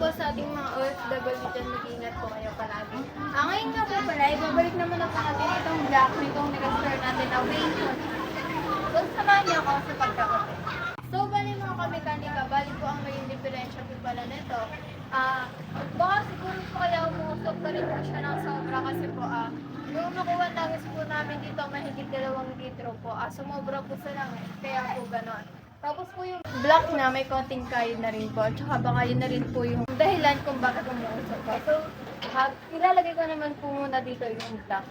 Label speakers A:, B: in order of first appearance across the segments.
A: Po sa ating mga OFW dyan, mag-ingat po kayo palagi. Ah, ngayon nga po pala, ibabalik naman na po natin itong black nitong nag-store natin na Wayne. So, samahan niyo ako sa pagkakape. So, bali mga kamekanika, bali po ang main diferensya po pala nito. Ah, baka siguro po kaya umusok na rin po siya ng sobra kasi po ah, yung nakuha langis po namin dito, mahigit dalawang litro po. Ah, sumobra po sa langis, kaya po ganon. Tapos po yung black na may konting kayo na rin po. Tsaka baka yun na rin po yung dahilan kung bakit umuusok po. So, ilalagay ko naman po muna dito yung black.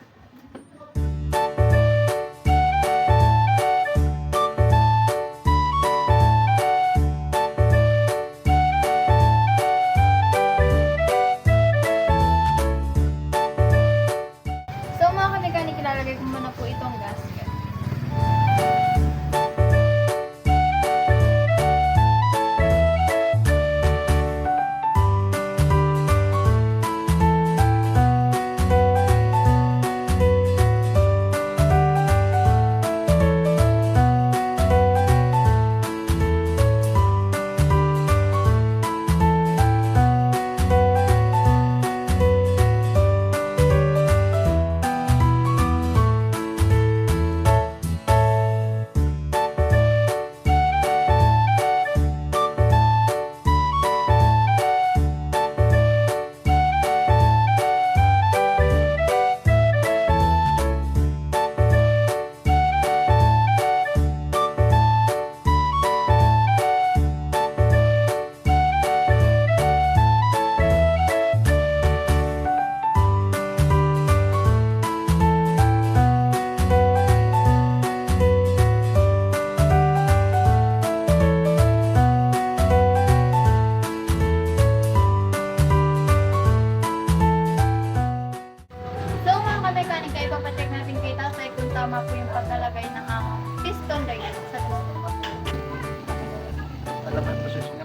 A: Papacheck natin kay tatay kung tama po yung pagkalagay ng ang piston light sa piston.
B: Alam mo yung